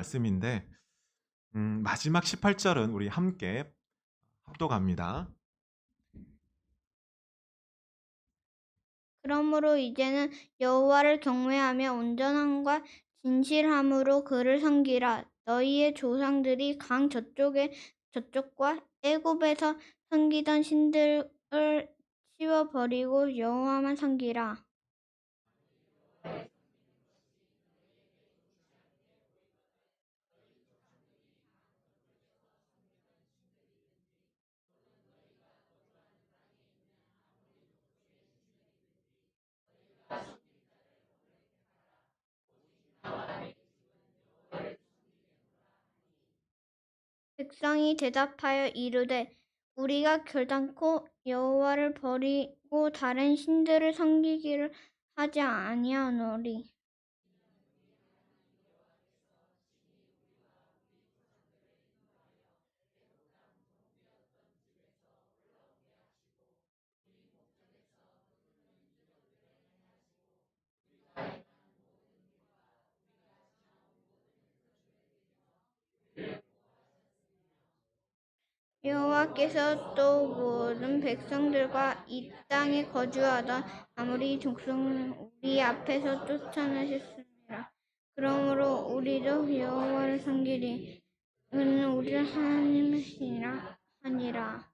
말씀인데 음, 마지막 18절은 우리 함께 합독합니다. 그러므로 이제는 여호와를 경외하며 온전함과 진실함으로 그를 섬기라. 너희의 조상들이 강 저쪽에 저쪽과 애굽에서 섬기던 신들을 치워 버리고 여호와만 섬기라. 백성이 대답하여 이르되 우리가 결단코 여호와를 버리고 다른 신들을 섬기기를 하지 아니하노리. 여호와께서 또 모든 백성들과 이 땅에 거주하던 아무리 족속을 우리 앞에서 쫓아내셨습니다. 그러므로 우리도 여호와를 섬기리. 그는 우리의 하나님이시라 하니라.